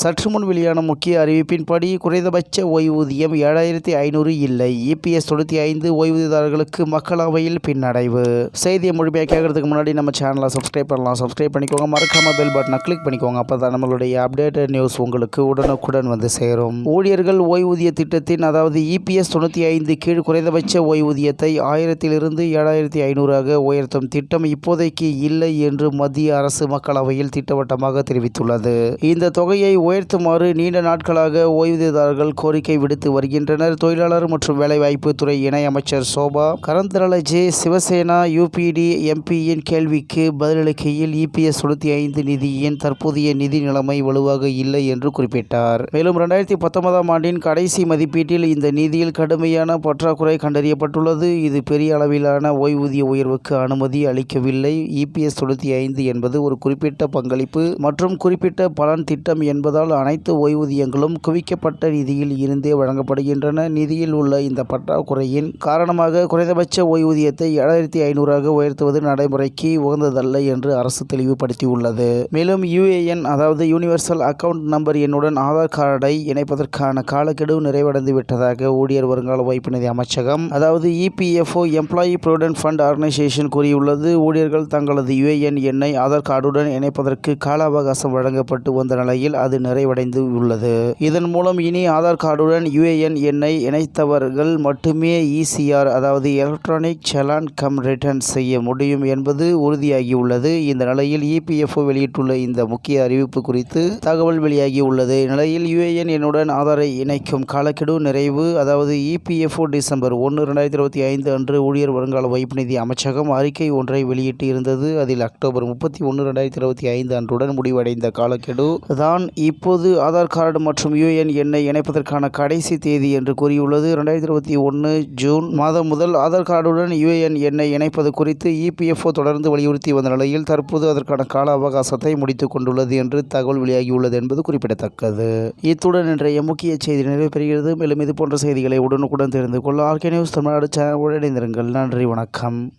சற்று முன் வெளியான முக்கிய அறிவிப்பின்படி குறைந்தபட்ச ஓய்வூதியம் ஏழாயிரத்தி ஐநூறு இல்லை. இபிஎஸ் தொண்ணூற்றி ஐந்து ஓய்வூதியதாரர்களுக்கு மக்களவையில் பின்னடைவு. செய்தியை முழுமையாக கேட்கறதுக்கு முன்னாடி நம்ம சேனலை சப்ஸ்கிரைப் பண்ணலாம். சப்ஸ்கிரைப் பண்ணிக்கோங்க. மறக்காம பெல் பட்டனை கிளிக் பண்ணிக்கோங்க. அப்போ தான் நம்மளுடைய அப்டேட்டட் நியூஸ் உங்களுக்கு உடனுக்குடன் வந்து சேரும். ஊழியர்கள் ஓய்வூதிய திட்டத்தின் அதாவது இபிஎஸ் தொண்ணூற்றி ஐந்து கீழ் குறைந்தபட்ச ஓய்வூதியத்தை ஆயிரத்திலிருந்து ஏழாயிரத்தி ஐநூறாக உயர்த்தும் திட்டம் இப்போதைக்கு இல்லை என்று மத்திய அரசு மக்களவையில் திட்டவட்டமாக தெரிவித்துள்ளது. இந்த தொகையை உயர்த்துமாறு நீண்ட நாட்களாக ஓய்வூதியதாரர்கள் கோரிக்கை விடுத்து வருகின்றனர். தொழிலாளர் மற்றும் வேலைவாய்ப்பு துறை இணையமைச்சர் சோபா கரந்தரளஜே சிவசேனா யூபிடி எம்பியின் கேள்விக்கு பதிலளிக்கையில் இபிஎஸ் தொண்ணூற்றி ஐந்து நிதியின் தற்போதைய நிதி நிலைமை வலுவாக இல்லை என்று குறிப்பிட்டார். மேலும் ரெண்டாயிரத்தி பத்தொன்பதாம் ஆண்டின் கடைசி மதிப்பீட்டில் இந்த நிதியில் கடுமையான பற்றாக்குறை கண்டறியப்பட்டுள்ளது. இது பெரிய அளவிலான ஓய்வூதிய உயர்வுக்கு அனுமதி அளிக்கவில்லை. இபிஎஸ் தொண்ணூற்றி ஐந்து என்பது ஒரு குறிப்பிட்ட பங்களிப்பு மற்றும் குறிப்பிட்ட பலன் திட்டம் என்பதால் அனைத்து ஓய்வூதியங்களும் குவிக்கப்பட்ட நிதியில் இருந்தே வழங்கப்படுகின்றன. நிதியில் உள்ள இந்த பற்றாக்குறையின் காரணமாக குறைந்தபட்ச ஓய்வூதியத்தை ஏழாயிரத்தி ஐநூறாக உயர்த்துவது நடைமுறைக்கு உகந்ததல்ல என்று அரசு தெளிவுபடுத்தியுள்ளது. மேலும் யுஏஎன் அதாவது யூனிவர்சல் அக்கவுண்ட் நம்பர் எண்ணுடன் ஆதார் கார்டை இணைப்பதற்கான காலக்கெடு நிறைவடைந்து விட்டதாக ஊழியர் வருங்கால வைப்பு நிதி அமைச்சகம் அதாவது EPFO employee provident fund organisation கூறியுள்ளது. ஊழியர்கள் தங்களது யுஏஎன் எண்ணை ஆதார் கார்டுடன் இணைப்பதற்கு கால அவகாசம் வழங்கப்பட்டு வந்த நிலையில் அது நிறைவடைந்து உள்ளது. இதன் மூலம் இனி ஆதார் கார்டுடன் யுஏஎன் எண்ணை இணைத்தவர்கள் மட்டுமே இசிஆர் அதாவது எலக்ட்ரானிக் செலான் கம் ரிட்டர்ன் செய்ய முடியும் என்பது உறுதியாகியுள்ளது. இந்த நிலையில் இபிஎஃப்ஓ வெளியிட்டுள்ள இந்த முக்கிய அறிவிப்பு குறித்து தகவல் வெளியாகியுள்ளது. நிலையில் யுஏஎன் எண்ணுடன் ஆதாரை இணைக்கும் காலக்கெடு நிறைவு அதாவது இபிஎஃப்ஓ டிசம்பர் ஒன்று ரெண்டாயிரத்தி இருபத்தி ஐந்து அன்று ஊழியர் வருங்கால வைப்பு நிதி அமைச்சகம் அறிக்கை ஒன்றை வெளியிட்டு இருந்தது அதில் அக்டோபர் முப்பத்தி ஒன்று ரெண்டாயிரத்தி இருபத்தி ஐந்து அன்றுடன் முடிவடைந்த காலக்கெடு தான் இப்போது ஆதார் கார்டு மற்றும் யுஏஎன் எண்ணை இணைப்பதற்கான கடைசி தேதி என்று கூறியுள்ளது. ரெண்டாயிரத்தி இருபத்தி ஒன்று ஜூன் மாதம் முதல் ஆதார் கார்டுடன் யுஏஎன் எண்ணை இணைப்பது குறித்து இபிஎஃப்ஓ தொடர்ந்து வலியுறுத்தி வந்த நிலையில் தற்போது அதற்கான கால அவகாசத்தை முடித்துக் கொண்டுள்ளது என்று தகவல் வெளியாகியுள்ளது என்பது குறிப்பிடத்தக்கது. இத்துடன் இன்றைய முக்கிய செய்தி நிறைவு பெறுகிறது. மேலும் இது போன்ற செய்திகளை உடனுக்குடன் தெரிந்து கொள்ள ஆர்கே நியூஸ் தமிழ்நாடு சேனல் இணைந்திருங்கள். நன்றி வணக்கம்.